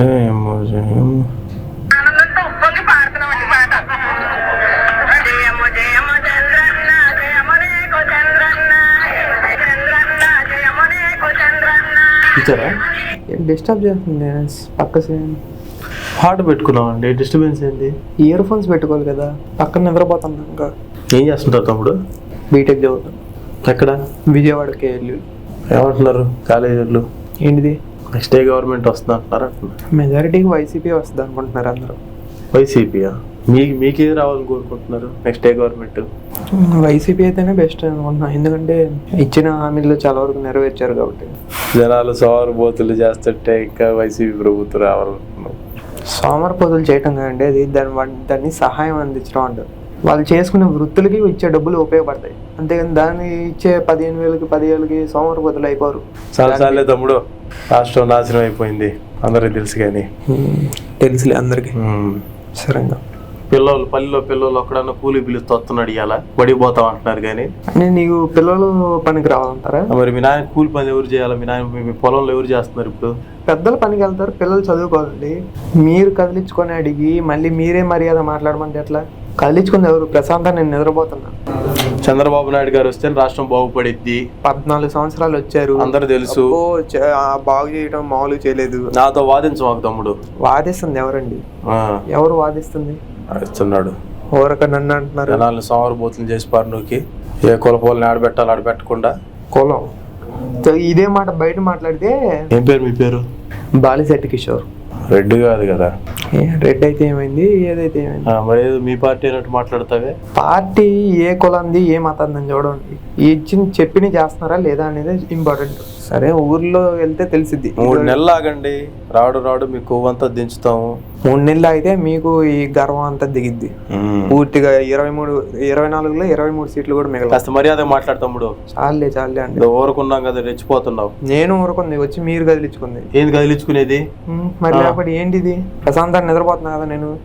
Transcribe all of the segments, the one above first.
ఏమో ఏమో. ఆనందంతో ఉప్పొంగి పాడుతున్నామండి పాట జయము జయము చంద్రన్న జయము నీకు చంద్రన్న చంద్రన్న జయము నీకు చంద్రన్న ఇచ్చారా డిస్టర్బ్ చేస్తుంది పక్క పాట పెట్టుకున్నామండి. డిస్టర్బెన్స్ ఏంది ఇయర్ ఫోన్స్ పెట్టుకోవాలి కదా. పక్కన నిద్రపోతున్నా ఇంకా. ఏం చేస్తుంటారు తమ్ముడు? బీటెక్ చదువుతాను ఎక్కడ? విజయవాడకి వెళ్ళి. ఏమంటున్నారు? కాలేజీలు. ఏంటిది? నెక్స్ట్ డే గవర్నమెంట్ వస్తుంది అంటున్నారు? అంటున్నారు మెజారిటీకి వైసీపీ వస్తుంది అనుకుంటున్నారు అందరూ. వైసీపీయా మీకు మీకే రావాలని కోరుకుంటున్నారు? నెక్స్ట్ డే గవర్నమెంట్ వైసీపీ అయితేనే బెస్ట్ అనుకుంటున్నా. ఎందుకంటే ఇచ్చిన హామీలు చాలా వరకు నెరవేర్చారు కాబట్టి. జనాలు సోమరబోతులు చేస్తుంటే ఇంకా వైసీపీ ప్రభుత్వం రావాలనుకున్నాం సోమరపోతులు చేయటం కాదండి అది దాని దాన్ని సహాయం అందించడం అంటారు. వాళ్ళు చేసుకునే వృత్తులకి ఇచ్చే డబ్బులు ఉపయోగపడతాయి. అంతేగాని దాన్ని ఇచ్చే పదిహేను వేలకి పదివేలకి సోమరపోతులు అయిపోరు. చాలా సార్లే తమ్ముడు. రాష్ట్రం నాశనం అయిపోయింది. అందరికి తెలుసు కానీ. తెలుసులే అందరికి. సరేగా. పిల్లలు పల్లెలో పిల్లలు ఒక్కడన్నా కూలి పిలుస్తూ వస్తున్నాడు ఇవాళ పడిపోతాం అంటున్నారు కానీ. అంటే నీకు పిల్లలు పనికి రావాలంటారా? మరి మీ నాయన కూలి పని ఎవరు చేయాలి? మీ నాయన మీ పొలంలో ఎవరు చేస్తున్నారు ఇప్పుడు? పెద్దలు పనికి వెళ్తారు పిల్లలు చదువుకోవాలండి. మీరు కదిలించుకొని అడిగి మళ్ళీ మీరే మర్యాద మాట్లాడమంటే ఎట్లా? కదిలించుకుంది ఎవరు? ప్రశాంతంగా నేను నిద్రపోతున్నా. చంద్రబాబు నాయుడు గారు వస్తే రాష్ట్రం బాగుపడిద్ది. పద్నాలుగు సంవత్సరాలు వచ్చారు. అందరూ తెలుసు. అబ్బో, చ- ఆ, బాగు చేయడం మామూలు చేయలేదు. నాతో వాదించమాకు తమ్ముడు. వాదిస్తుంది ఎవరండి? ఆ, ఎవరు వాదిస్తుంది? ఇస్తున్నాడు ఓరక నన్ను అంటున్నారు. జనాలను సోమరబోతులు చేసి పారునూకి. ఏ కులపోలని ఆడబెట్టాలి ఆడబెట్టకుండా కులం. సో ఇదే మాట బయట మాట్లాడితే ఏం పేరు మీ పేరు? బాలిశెట్టి కిషోర్. రెడ్ కాదు కదా. రెడ్ అయితే ఏమైంది? ఏదైతే ఏమైంది? మరి మీ పార్టీ అన్నట్టు మాట్లాడతావే? పార్టీ ఏ కులంది ఏ మతంది చూడండి. ఇచ్చిన చెప్పిన చేస్తున్నారా లేదా అనేది ఇంపార్టెంట్ సరే ఊర్లో వెళ్తే తెలిసిద్ది. మూడు నెలలు ఆగండి. రాడు రాడు మీ కొవ్వంతా దించుతాము. మూడు నెలలు అయితే మీకు ఈ గర్వం అంతా దిగిద్ది. పూర్తిగా ఇరవై మూడు ఇరవై నాలుగులో ఇరవై మూడు సీట్లు కూడా మిగతా కాస్త మర్యాద మాట్లాడతాముడు చాలే చాలే అండి. ఊరుకున్నాం కదా రెచ్చిపోతున్నావు. నేను ఊరుకుంది వచ్చి మీరు కదిలించుకుంది. ఏంది కదిలించుకునేది? మరి లేకపోతే ఏంటిది? ప్రశాంతాన్ని నిద్రపోతున్నా కదా నేను.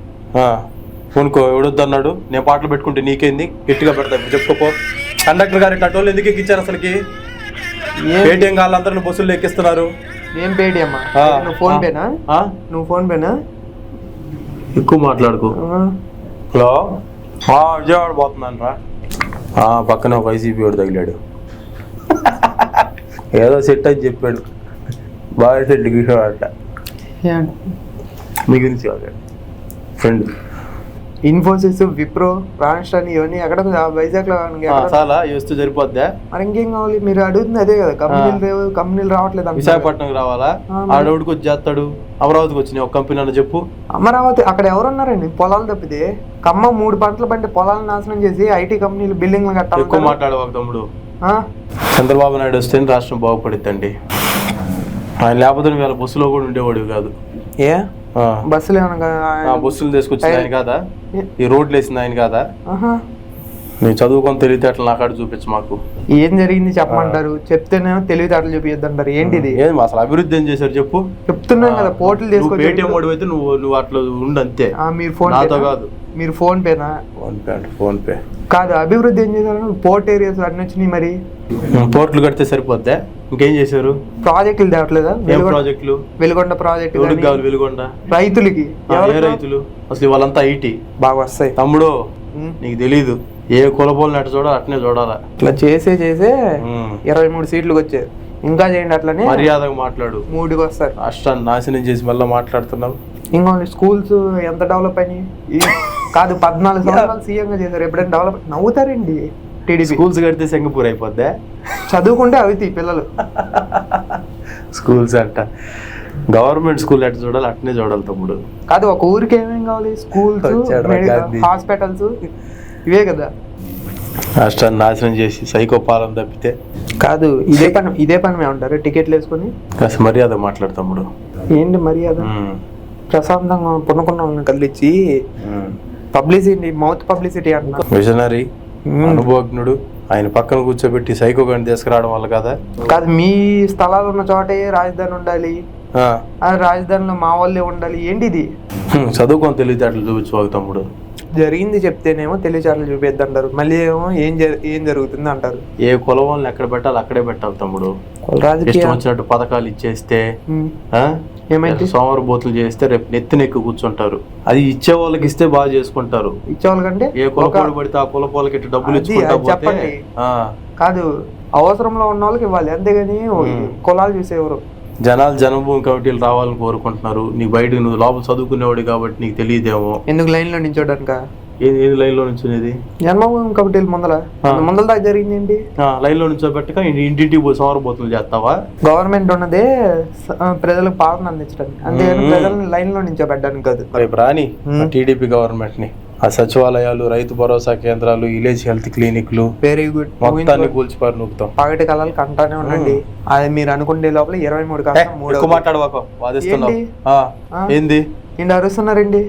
కొనుక్కో ఎవడొద్దు అన్నాడు నేను పాటలు పెట్టుకుంటే నీకేంది? గట్టిగా పెడతా చెప్పుకోపో కండక్టర్ గారి టటోళ్ళు ఎందుకు ఎక్కించారు అసలుకి? పేటిఎం వాళ్ళందరూ బస్సుల్లో ఎక్కిస్తున్నారు. ఏం ఆ, నువ్వు ఫోన్. పేనా? నువ్వు ఫోన్ పేనా? ఎక్కువ మాట్లాడుకో. ఆ, హలో? ఆ, విజయవాడ పోతున్నాను రా. పక్కన ఒక వైసీపీ వాడు తగిలాడు. ఏదో సెట్ అని చెప్పాడు. బాగా సెట్ ఏం- మీ గురించి ఫ్రెండ్ ఇన్ఫోసిస్ విప్రో రాణస్టాన్ ఇవన్నీ ఎక్కడ వైజాగ్లో? చాలా వస్తూ సరిపోద్దా? మరి ఇంకేం కావాలి? మీరు అడుగుతుంది అదే కదా. కంపెనీలు కంపెనీలు రావట్లేదు. విశాఖపట్నం రావాలా? ఆడవుడికి వచ్చి చేస్తాడు? అమరావతికి వచ్చినాయి ఒక కంపెనీ అన్న చెప్పు. అమరావతి అక్కడ ఎవరున్నారండి? పొలాలు తప్పితే? ఖమ్మం మూడు పంటలు పంటే పొలాలు నాశనం చేసి ఐటీ కంపెనీలు బిల్డింగ్లు ఎక్కువ కట్టాలి మాట్లాడవాక తమ్ముడు చంద్రబాబు నాయుడు వస్తే రాష్ట్రం బాగుపడిద్దండి. ఆయన లేకపోతే వీళ్ళ బస్సులో కూడా ఉండేవాడు కాదు. ఏ? ఆ. బస్సులు బస్సులు తీసుకొచ్చింది ఆయన కాదా? ఈ రోడ్లు వేసింది ఆయన కాదా. నేను చదువుకొని తెలివితేటలు నాకాడ చూపించు మాకు. ఏం జరిగింది చెప్పమంటారు? చెప్తేనేమో తెలివితేటలు చూపిద్దంటారు ఏంటిది? ఏం అసలు అభివృద్ధి ఏం చేశారు చెప్పు? చెప్తున్నాం కదా పోర్టులు నువ్వు పేటిఎం వాడు అయితే నువ్వు నువ్వు అట్లా ఉండు అంతే. ఆ, మీరు ఫోన్ నాతో? కాదు. మీరు ఫోన్ పేనా? ఫోన్ పే అంటే ఫోన్ పే. కాదు అభివృద్ధి ఏం చేశారు? పోర్ట్ ఏరియాస్ అన్ని వచ్చినాయి మరి. పోర్ట్లు కడితే సరిపోద్దా? ఇంకేం చేశారు? ప్రాజెక్టులు తేవట్లేదా? ప్రాజెక్టులు? వెలుగొండ ప్రాజెక్టు కావాలి వెలుగొండ. రైతులకి. ఏ? రైతులు? అసలు వాళ్ళంతా ఐటీ బాగా వస్తాయి. తమ్ముడు. నీకు తెలీదు. ఏ కులపోలని అట్ట చూడాలి అట్నే చూడాలా? ఇట్లా చేసే చేసే. ఇరవై మూడు సీట్లకు వచ్చాయి ఇంకా చేయండి అట్లనే మర్యాదగా మాట్లాడు. మూడుకి వస్తారు. రాష్ట్రాన్ని నాశనం చేసి మళ్ళీ మాట్లాడుతున్నావు. ఇంకా స్కూల్స్ ఎంత డెవలప్ అయినాయి? కాదు పద్నాలుగు సంవత్సరాలు సీఎం గా చేశారు. ఎప్పుడైనా డెవలప్ నవ్వుతారండి. టీడీపీ. స్కూల్స్ కడితే సింగపూర్ అయిపోద్దా? చదువుకుంటే అవితి పిల్లలు. స్కూల్స్ అంట. గవర్నమెంట్ స్కూల్ ఎట్ట చూడాలి అట్నే చూడాలి తమ్ముడు. కాదు ఒక ఊరికి ఏమేం కావాలి? స్కూల్స్. హాస్పిటల్స్ ఇవే కదా. రాష్ట్రాన్ని నాశనం చేసి సైకో పాలన తప్పితే. కాదు ఇదే పని ఇదే పని మేము ఉంటారు టికెట్లు వేసుకొని? కాస్త మర్యాద మాట్లాడు తమ్ముడు. ఏంటి మర్యాద. ప్రశాంతంగా పునుకున్న ఉమ్. పబ్లిసిటీ మౌత్ పబ్లిసిటీ అంటున్నా. విజనరీ. అనుభవజ్ఞుడు. ఆయన పక్కన కూర్చోబెట్టి సైకో గండి తీసుకురావడం వల్ల కదా? కాదు మీ స్థలాలు ఉన్న చోటే రాజధాని ఉండాలి. ఆ. ఆ రాజధానిలో మా వాళ్ళే ఉండాలి. ఏంటిది? చదువుకొని తెలివితేటలు చూపించుకోక తమ్ముడు. జరిగింది చెప్తేనేమో తెలివిచాట్లు చూపిద్ది అంటారు మళ్ళీ ఏమో ఏం ఏం జరుగుతుంది అంటారు. ఏ కులం వాళ్ళని ఎక్కడ పెట్టాలి అక్కడే పెట్టాలి తమ్ముడు. రాజకీయ ఇష్టం వచ్చినట్టు పథకాలు ఇచ్చేస్తే ఏమైంది? సోమవారం బోతులు చేస్తే రేపు నెత్తి నెక్కి కూర్చుంటారు. అది ఇచ్చే వాళ్ళకి ఇస్తే బాగా చేసుకుంటారు. ఇచ్చేవాళ్ళకంటే ఏ ఒక కులపోడు పడితే ఆ కులపోలకి ఇట్లా డబ్బులు చెప్పండి. ఆ, కాదు అవసరంలో ఉన్న వాళ్ళకి ఇవ్వాలి. అంతేగాని కులాలు చూసేవారు. జనాలు జనభూమి కమిటీలు రావాలని కోరుకుంటున్నారు. నీకు బయట నువ్వు లోపల చదువుకునేవాడు కాబట్టి నీకు తెలియదేమో. ఎందుకు లైన్లో నించోడానిక? ఏది ఏది లైన్లో నుంచునేది? జన్మభూమి కమిటీలు ముందల. ముందల దాకా జరిగింది ఏంటి? ఆ, లైన్లో నుంచోబెట్టక ఇంటి- ఇంటింటికి పోయి సోమవారం బోతులు చేస్తావా? గవర్నమెంట్ ఉన్నదే ప్రజలకు పాలన అందించడానికి అంతేగాని ప్రజల్ని లైన్లో నించోబెట్టడానికి కాదు. రేపు రాని టీడీపీ గవర్నమెంట్ని ఆ సచివాలయాలు రైతు భరోసా కేంద్రాలు విలేజ్ హెల్త్ క్లినిక్లు వెరీ గుడ్ మొత్తాన్ని కూల్చిపారు నూకుతాం. పగటి కళలు కంటానే ఉండండి. అది మీరు అనుకునే లోపల ఇరవై మూడు కాస్త మూడు మాట్లాడవాకో ఆ? ఏంది? ఇండి అరుస్తున్నారండి?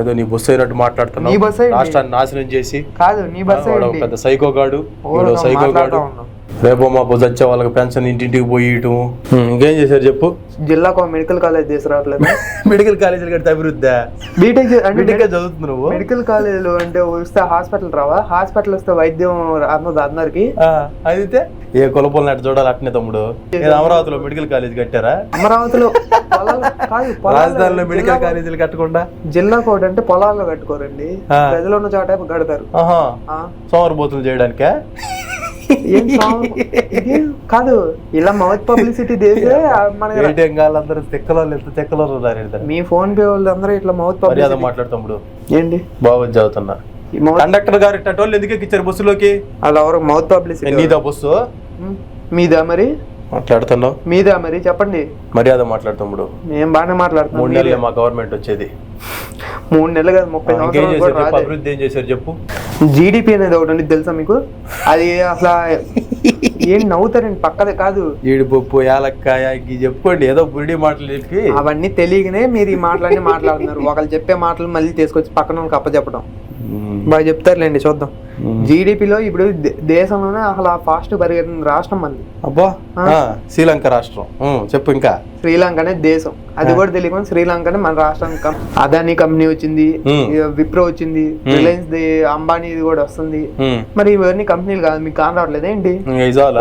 ఏదో నీ బస్సు అయినట్టు మాట్లాడుతున్నావు. బస్సు? రాష్ట్రాన్ని నాశనం చేసి కాదు నీ బస్ వాడు ఒక పెద్ద సైకో గాడు రేపు మా బుజ్జ వచ్చే వాళ్ళకి పెన్షన్ ఇంటింటికి పోయి ఇయటం ఇంకేం చేశారు చెప్పు? జిల్లాకు మెడికల్ కాలేజ్ తీసుకురావట్లేదు మెడికల్ కాలేజీలు కడితే అభివృద్ధి బీటెక్ బీటెక్ చదువుతుంది నువ్వు? మెడికల్ కాలేజీలు అంటే వస్తే హాస్పిటల్ రావా? హాస్పిటల్ వస్తే వైద్యం అన్నది అందరికి? ఆ, అయితే ఏ కులపోలను అట్ట చూడాలి అట్నే తమ్ముడు. అమరావతిలో మెడికల్ కాలేజ్ కట్టారా? అమరావతిలో రాజధానిలో మెడికల్ కాలేజీలు కట్టకుండా? జిల్లాకు ఒకటి అంటే పొలాల్లో కట్టుకోరండి. ప్రజలు ఉన్న చోట కడతారు. సోమరబోతులు చేయడానికే? కాదు ఇలా మౌత్ పబ్లిసిటీ చేస్తే మన ఏటీఎం వాళ్ళందరూ తెక్కలో ఎంత ఉన్నారు ఈడ. మీ ఫోన్ పే వాళ్ళందరూ ఇట్లా మౌత్ పబ్లిసిటీ మాట్లాడుతాడు ఏంటి? బాగుంది చదువుతున్నా. కండక్టర్ గారు ఇట్టోళ్ళు ఎందుకు ఎక్కిచ్చారు బస్సులోకి? అలా ఎవరు మౌత్ పబ్లిసిటీ నీదా బస్సు? మీదా మరి? మాట్లాడుతున్నావు? మీదా మరి? చెప్పండి. మర్యాద మాట్లాడుతాడు మేము బాగానే మాట్లాడుతున్నాం. మూడు నెలలే మా గవర్నమెంట్ వచ్చేది. మూడు నెలలు కాదు ముప్పై సంవత్సరాలు అభివృద్ధి ఏం చేశారు చెప్పు? జీడిపి అనేది ఒకటి ఉంది తెలుసా మీకు? అది అసలు ఏం నవ్వుతారండి? పక్కదే కాదు. జీడిపప్పు యాలక్కాయ చెప్పుకోండి. ఏదో బురిడి మాటలు చెప్పి. అవన్నీ తెలియకనే మీరు ఈ మాటలన్నీ మాట్లాడుతున్నారు. ఒకళ్ళు చెప్పే మాటలు మళ్ళీ తీసుకొచ్చి పక్కన వాళ్ళకి అప్పచెప్పడం. బాగా చెప్తారులేండి చూద్దాం. జీడిపిలో ఇప్పుడు దేశంలోనే అసలు ఫాస్ట్ పెరిగిన రాష్ట్రం మంది అబ్బా శ్రీలంక రాష్ట్రం. చెప్పు ఇంకా. శ్రీలంకనే దేశం. అది కూడా తెలియకుండా శ్రీలంకనే మన రాష్ట్రానికి కం- అదానీ కంపెనీ వచ్చింది విప్రో వచ్చింది రిలయన్స్ ది అంబానీ ఇది కూడా వస్తుంది. మరి ఇవన్నీ కంపెనీలు కాదు మీకు కాని రావట్లేదు ఏంటి?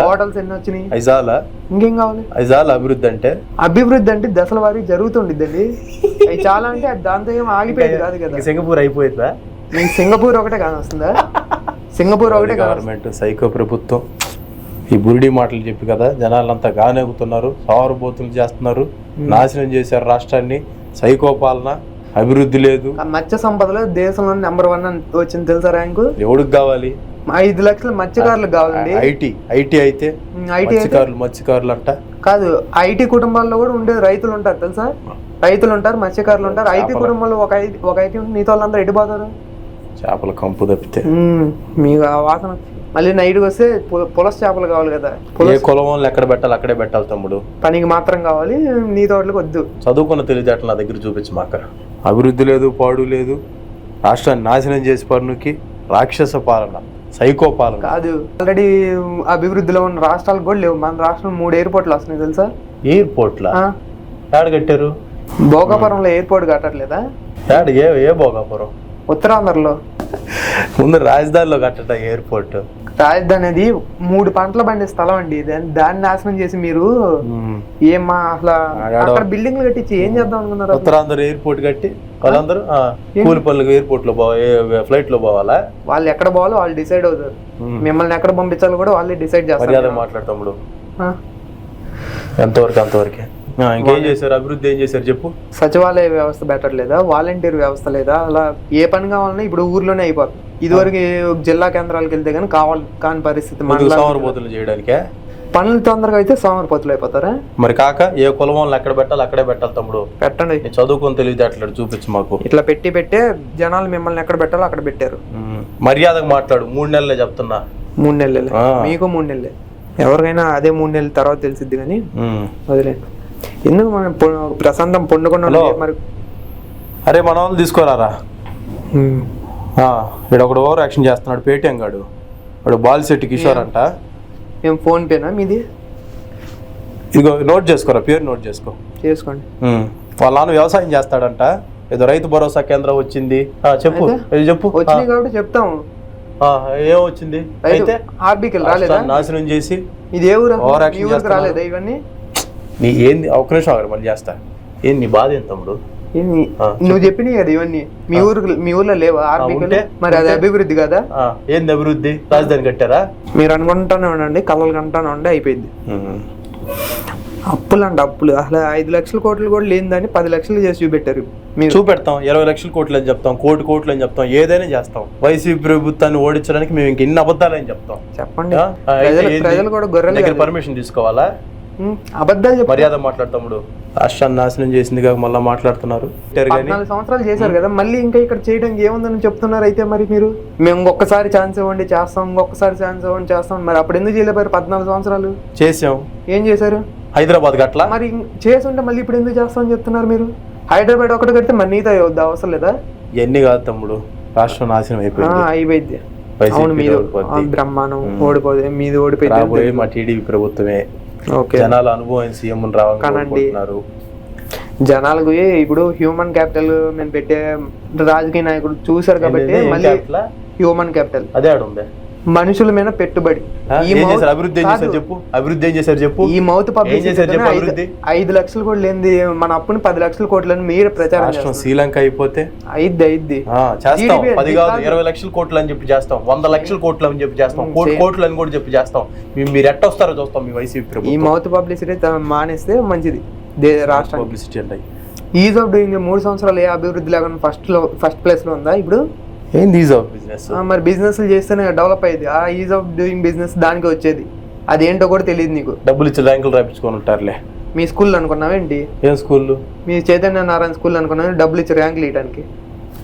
హోటల్స్ ఎన్ని వచ్చినాయి? ఐజాలా ఇంకేం కావాలి? ఐజాలా అభివృద్ధి అంటే? అభివృద్ధి అంటే దశల వారీ జరుగుతుండిద్దండి. చాలా అంటే దాంతో ఏం ఆగిపోయేది కాదు కదా. సింగపూర్ అయిపోయిందా? మీకు సింగపూర్ ఒకటే కాదు వస్తుందా? సింగపూర్ ఒకటే గవర్నమెంట్ సైకో ప్రభుత్వం ఈ బురిడి మాటలు చెప్పి కదా జనాలంతా గానెగుతున్నారు సావరబోతులు చేస్తున్నారు నాశనం చేశారు రాష్ట్రాన్ని సైకో పాలన అభివృద్ధి లేదు. మత్స్య సంపదలో దేశంలో నెంబర్ వన్ వచ్చింది తెలుసా ర్యాంకు ఎవడికి కావాలి? ఐదు లక్షల మత్స్యకారులకు కావాలండి. ఐటీ ఐటీ అయితే ఐటీ మత్స్యకారులు మత్స్యకారులు అంట కాదు ఐటీ కుటుంబాల్లో కూడా ఉండే రైతులు ఉంటారు తెలుసా? రైతులు ఉంటారు మత్స్యకారులు ఉంటారు ఐటీ కుటుంబంలో ఒక ఐటీ ఒక ఐటీ నీతో వాళ్ళందరూ ఎడిపోతారు చేపల కంపు తప్పితే. మీకు ఆ వాసన. మళ్ళీ నైట్కి వస్తే పులస చేపలు కావాలి కదా. ఏ కులం ఎక్కడ పెట్టాలి అక్కడే పెట్టాలి తమ్ముడు. పనికి మాత్రం కావాలి నీ తోటలకు వద్దు. చదువుకున్న తెలివితేటలు నా దగ్గర చూపించి మాక అభివృద్ధి లేదు పాడు లేదు. రాష్ట్రాన్ని నాశనం చేసి పన్నుకి రాక్షస పాలన సైకో పాలన. కాదు. ఆల్రెడీ అభివృద్ధిలో ఉన్న రాష్ట్రాలకు కూడా లేవు. మన రాష్ట్రం మూడు ఎయిర్పోర్ట్లు వస్తున్నాయి తెలుసా? ఎయిర్పోర్ట్లా? ఏడ కట్టారు? భోగాపురంలో ఎయిర్పోర్ట్ కట్టట్లేదా? ఏడ ఏ ఏ భోగాపురం? ఉత్తరాంధ్రలో. ముందు రాజధానిలో కట్టట ఎయిర్పోర్ట్. రాజధాని అది మూడు పంటలు పండే స్థలం అండి. దాన్ని నాశనం చేసి మీరు ఏమా అసలు. అక్కడ బిల్డింగ్లు కట్టించి ఏం చేద్దాం అనుకున్నారు? ఉత్తరాంధ్ర ఎయిర్పోర్ట్ కట్టి వాళ్ళందరూ కూలి పనులకు ఎయిర్పోర్ట్లో ఫ్లైట్లో పోవాలా? వాళ్ళు ఎక్కడ పోవాలో వాళ్ళు డిసైడ్ అవుతారు. మ్మ్. మిమ్మల్ని ఎక్కడ పంపించాలో కూడా వాళ్ళే డిసైడ్ చేస్తారు. మాట్లాడతాముడు ఆ. ఎంతవరకు అంతవరకే. ఇంకేం చేశారు? అభివృద్ధి ఏం చేశారు? చెప్పు. సచివాలయ వ్యవస్థ బెటర్ లేదా? వాలంటీర్ వ్యవస్థ లేదా? అలా ఏ పని కావాలన్నా ఇప్పుడు ఊర్లోనే అయిపోతుంది ఇదివరకు జిల్లా కేంద్రాలకు వెళ్తే కానీ కావాలి కాని పరిస్థితి సోమరబోతులు చేయడానికే? పనులు తొందరగా అయితే సోమరిపోతులు అయిపోతారా? మరి కాక ఏ కులం వాళ్ళని ఎక్కడ పెట్టాలి అక్కడే పెట్టాలి తమ్ముడు. పెట్టండి. చదువుకొని తెలివితేటలు చూపించు మాకు. ఇట్లా పెట్టి పెట్టే జనాలు మిమ్మల్ని ఎక్కడ పెట్టాలో అక్కడ పెట్టారు. మర్యాదగా మాట్లాడు. మూడు నెలలే చెప్తున్నా. మూడు నెలలే. మీకు మూడు నెలలే. ఎవరికైనా అదే మూడు నెలల తర్వాత తెలిసిద్ది కానీ. వదిలేండి ఎందుకు మనం ప్రశాంతం పొండుకున్న. మరి అరే మన వాళ్ళు తీసుకోరారా. ఇక్కడ ఒకడు ఓవర్ యాక్షన్ చేస్తున్నాడు పేటిఎం గాడు. వాడు బాలిశెట్టి కిషోర్ అంట. ఏం ఫోన్ పేనా మీది? ఇదిగో నోట్ చేసుకోరా పేరు నోట్ చేసుకో. చేసుకోండి. వాళ్ళ నాన్న వ్యవసాయం చేస్తాడంట. ఏదో రైతు భరోసా కేంద్రం వచ్చింది. చెప్పు చెప్పు. వచ్చినాయి కాబట్టి చెప్తాం. ఆ, ఏం వచ్చింది? రైతు అయితే ఆర్బీకి రాలేదా? నాశనం చేసి ఇది ఏ ఊరు. రాలేదా ఇవన్నీ? నీ ఏంది? ఒక నిమిషం ఆగరు మళ్ళీ చేస్తా. ఏం నీ బాధ ఏం తమ్ముడు? నువ్వు చెప్పినాయి కదా ఇవన్నీ. మీ ఊరు మీ ఊర్లో లేవా? మరి అది అభివృద్ధి కదా? ఏంది అభివృద్ధి? రాజధాని కట్టారా? మీరు అనుకుంటానే ఉండండి కలలు కంటానే ఉండి అయిపోయింది. అప్పులు అండి అప్పులు. అసలు ఐదు లక్షల కోట్లు కూడా లేనిదని పది లక్షలు చేసి చూపెట్టారు మీరు. చూపెడతాం. ఇరవై లక్షల కోట్లు అని చెప్తాం కోటి కోట్లు అని చెప్తాం ఏదైనా చేస్తాం. వైసీపీ ప్రభుత్వాన్ని ఓడించడానికి మేము ఇంక ఇన్ని అబద్ధాలు అని చెప్తాం. చెప్పండి. ప్రజలు ఏంది? కూడా గొర్రెలు దగ్గర. పర్మిషన్ తీసుకోవాలా? అబద్ధాలు మర్యాద మాట్లాడతాముడు రాష్ట్రాన్ని నాశనం చేసింది కాక మళ్ళీ మాట్లాడుతున్నారు. పద్నాలుగు సంవత్సరాలు చేశారు కదా మళ్ళీ ఇంకా ఇక్కడ చేయడానికి ఏముందని చెప్తున్నారు అయితే మరి మీరు? మేము ఇంకొకసారి ఛాన్స్ ఇవ్వండి చేస్తాం ఇంకొకసారి ఛాన్స్ ఇవ్వండి చేస్తాం. మరి అప్పుడు ఎందుకు చేయలేపారు పద్నాలుగు సంవత్సరాలు? చేసాం ఏం చేశారు? హైదరాబాద్ గట్ల? మరి చేసి ఉంటే మళ్ళీ ఇప్పుడు ఎందుకు చేస్తామని చెప్తున్నారు మీరు? హైదరాబాద్ ఒకటి కడితే మరి నీతో వద్దా? అవసరం లేదా? ఇవన్నీ కాదు తమ్ముడు. రాష్ట్రం నాశనం ఆ, అయిపోయింది. అయిపోయింది అవును మీది బ్రహ్మాండం ఓడిపోతే మీది ఓడిపోయింది రాబోయే మా టీడీపీ ప్రభుత్వమే. జనాల అనుభవం సీఎం రావాలని కానండి. కోరుకుంటున్నారు. జనాలకు ఇప్పుడు హ్యూమన్ క్యాపిటల్ మేము పెట్టే రాజకీయ నాయకుడు చూశారు కాబట్టి మళ్ళీ? హ్యూమన్ క్యాపిటల్ అదే ఆడ ఉంది మనుషుల మీద పెట్టుబడి? ఈ అభివృద్ధి ఏం చేశారు. చెప్పు. అభివృద్ధి ఏం చేశారు చెప్పు. ఈ మౌత్ పబ్లిసిటీ ఐదు లక్షలు కూడా లేనిది మన అప్పుని పది లక్షల కోట్లని మీరు ప్రచారం రాష్ట్రం. శ్రీలంక అయిపోతే? అయిద్ది ఆ, చేస్తాం. పది కాదు. ఇరవై లక్షల కోట్లు అని చెప్పి చేస్తాం. వంద లక్షల కోట్లు అని చెప్పి చేస్తాం. కోటి. కోట్లు అని కూడా చెప్పి చేస్తాం. మీరు ఎట్ట వస్తారో చూస్తాం మీ వైసీపీ ఈ మౌత్ పబ్లిసిటీ మానేస్తే మంచిది. దే రాష్ట్రానికి. పబ్లిసిటీ అంటే? ఈజ్ ఆఫ్ డూయింగ్ మూడు సంవత్సరాలు ఏ అభివృద్ధి లేకుండా ఫస్ట్లో ఫస్ట్ ప్లేస్లో ఉందా ఇప్పుడు? ఏంది ఈజ్ ఆఫ్ బిజినెస్? మరి బిజినెస్ చేస్తేనే డెవలప్ అయ్యేది. ఆ ఈజ్ ఆఫ్ డూయింగ్ బిజినెస్ దానికి వచ్చేది. అదేంటో కూడా తెలియదు నీకు. డబ్బులు ఇచ్చి ర్యాంకులు రాయించుకొని ఉంటారులే. మీ స్కూల్ అనుకున్నావేంటి ఏం స్కూళ్ళు మీ చైతన్య నారాయణ స్కూల్ అనుకున్నావు డబ్బులు ఇచ్చి ర్యాంకులు ఇవ్వడానికి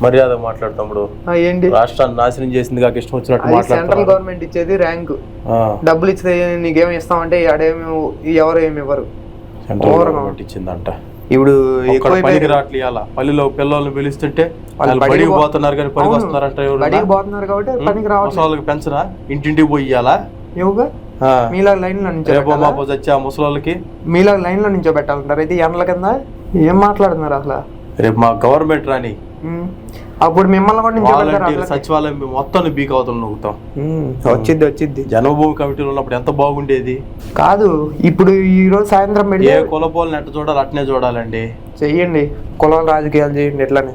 మర్యాద మాట్లాడతాముడు ఆ, ఏంటి? రాష్ట్రాన్ని నాశనం చేసింది కాక ఇష్టం వచ్చినట్టు అది సెంట్రల్ గవర్నమెంట్ ఇచ్చేది ర్యాంకు. డబ్బులు ఇస్తే నీకేమి ఇస్తామంటే ఆడేమి ఎవరు ఏమి ఇవ్వరు. సెంట్రల్ గవర్నమెంట్ ఇచ్చిందంట. ఇప్పుడు పనికి రావట్లే ఇవాళ పల్లెలో పిల్లల్ని పిలుస్తుంటే వాళ్ళు బడికి పోతున్నారు కానీ పనికి. వస్తున్నారంట బడికి పోతున్నారు కాబట్టి పనికి రావట్లేదు. ముసలాళ్ళకి పెంచరా? ఇంటింటికి పోయి ఏవుగా ఆ. మీలా లైన్లో నుంచో రేపు? మాపో వచ్చి ఆ మీలా లైన్లో నుంచో పెట్టాలంటారు అయితే ఎండల కింద ఏం మాట్లాడుతున్నారు అసలు? రేపు మా గవర్నమెంట్ రాని. అప్పుడు మిమ్మల్ని కూడా వాలంటీర్ సచివాలయం మేము మొత్తం బీక్ అవతల నొక్కుతాం ఉమ్, వచ్చిద్ది వచ్చిద్ది. జన్మభూమి కమిటీలో ఉన్నప్పుడు ఎంత బాగుండేది? కాదు ఇప్పుడు ఈ రోజు సాయంత్రం ఏ పెడితే కులపోలని ఎట్ట చూడాలి అట్నే చూడాలండి. చెయ్యండి. కులాల రాజకీయాలు చేయండి ఎట్లానే.